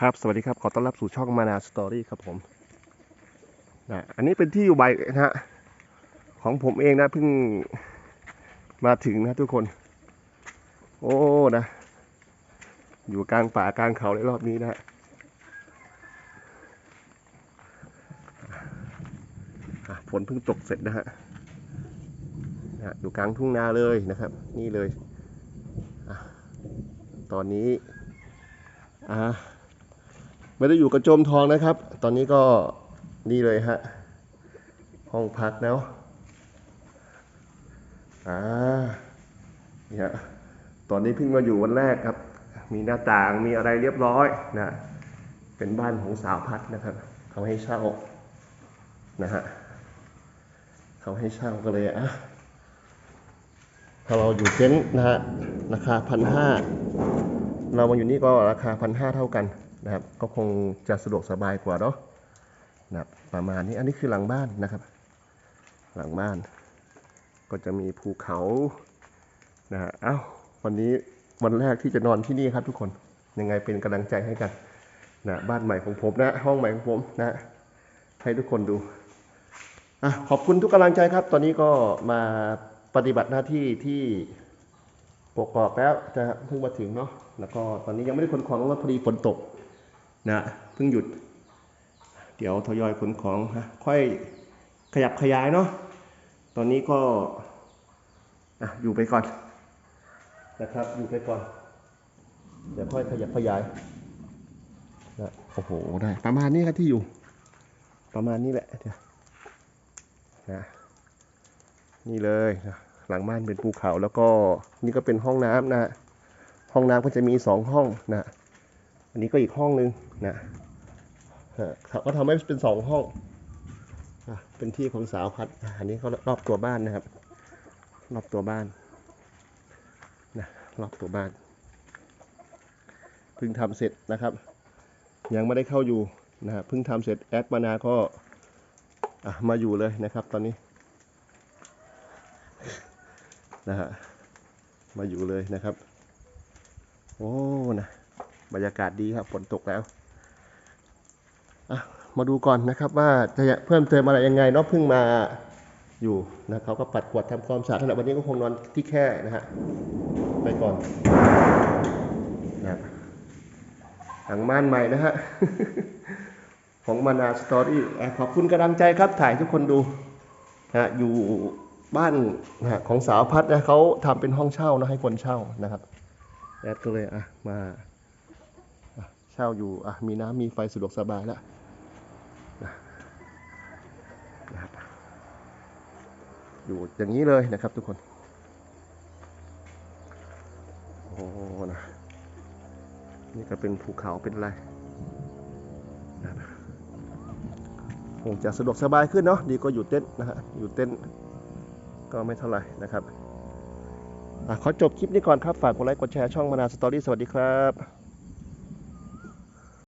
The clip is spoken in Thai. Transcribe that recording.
ครับ สวัสดีครับ ขอต้อนรับสู่ช่องมานาสตอรี่ครับผมนะอันนี้เป็นที่อยู่ใบนะฮะของผมเองนะเพิ่งมาถึงนะทุกคน โอ้นะ อยู่กลางป่ากลางเขาในรอบนี้นะฮะฝนเพิ่งตกเสร็จนะฮะนะฮะอยู่กลางทุ่งนาเลยนะครับ นี่เลยอตอนนี้อ่า ไม่ได้อยู่กระโจมทองนะครับ ตอนนี้ก็นี่เลยฮะ ห้องพักแล้วอ่านี่ฮะตอนนี้เพิ่งมาอยู่วันแรกครับ มีหน้าต่างมีอะไรเรียบร้อยนะ เป็นบ้านของสาวพัดนะครับเขาให้เช่านะฮะเขาให้เช่าก็เลยอะถ้าเราอยู่เต็นนะฮะราคาพันห้าเรามาอยู่นี่ก็ราคาพันห้าเท่ากัน นะครับก็คงจะสะดวกสบายกว่าเนาะนะครับประมาณนี้อันนี้คือหลังบ้านนะครับ หลังบ้าน ก็จะมีภูเขานะฮะเอ้าวันนี้วันแรกที่จะนอนที่นี่ครับทุกคนยังไงเป็นกำลังใจให้กันนะบ้านใหม่ของผมนะ ห้องใหม่ของผมนะให้ทุกคนดูอะขอบคุณทุกกำลังใจครับ ตอนนี้ก็มาปฏิบัติหน้าที่ที่ปกกอกแล้วนะเพิ่งมาถึงเนาะแล้วก็ตอนนี้ยังไม่ได้ขนของลงรถพอดีฝนตก นะเพิ่งหยุด เดี๋ยวทยอยขนของฮะค่อยขยับขยายเนาะตอนนี้ก็อะอยู่ไปก่อนนะครับอยู่ไปก่อน เดี๋ยวค่อยขยับขยายนะโอ้โหได้ประมาณนี้ครับที่อยู่ ประมาณนี้แหละเดี๋ยวนะนี่เลยนะหลังบ้านเป็นภูเขาแล้วก็นี่ก็เป็นห้องน้ำนะฮะห้องน้ำก็จะมีสองห้องนะ อันนี้ก็อีกห้องหนึ่งนะเขาก็ทำให้เป็นสองห้องอเป็นที่ของสาวพัดอันนี้เขารอบตัวบ้านนะครับ รอบตัวบ้านนะรอบตัวบ้านเพิ่งทำเสร็จนะครับ ยังไม่ได้เข้าอยู่นะฮะเพิ่งทำเสร็จแอดมานาก็มาอยู่เลยนะครับตอนนี้นะฮะมาอยู่เลยนะครับ โอ้นะ บรรยากาศดีครับฝนตกแล้วมาดูก่อนนะครับว่าจะเพิ่มเติมอะไรยังไงเนาะเพิ่งมาอยู่นะเขาก็ปัดกวาดทำความสะอาดสำหรับวันนี้ก็คงนอนที่แค่นะฮะไปก่อนนะหลังม่านใหม่นะฮะของมานาสตอรี่ขอบคุณกำลังใจครับถ่ายทุกคนดูนะอยู่บ้านนะของสาวพัดนะเขาทำเป็นห้องเช่านะให้คนเช่านะครับแอดก็เลยอะมา เช่าอยู่อะมีน้ำมีไฟสะดวกสบายแล้วนะนะครับอยู่อย่างนี้เลยนะครับทุกคนโอ้นะนี่ก็เป็นภูเขาเป็นอะไรนะครับคงจะสะดวกสบายขึ้นเนาะดีกว่าอยู่เต็นท์นะฮะอยู่เต็นท์ก็ไม่เท่าไหร่นะครับอะขอจบคลิปนี้ก่อนครับ ฝากกดไลค์กดแชร์ช่องมานาสตอรี่สวัสดีครับ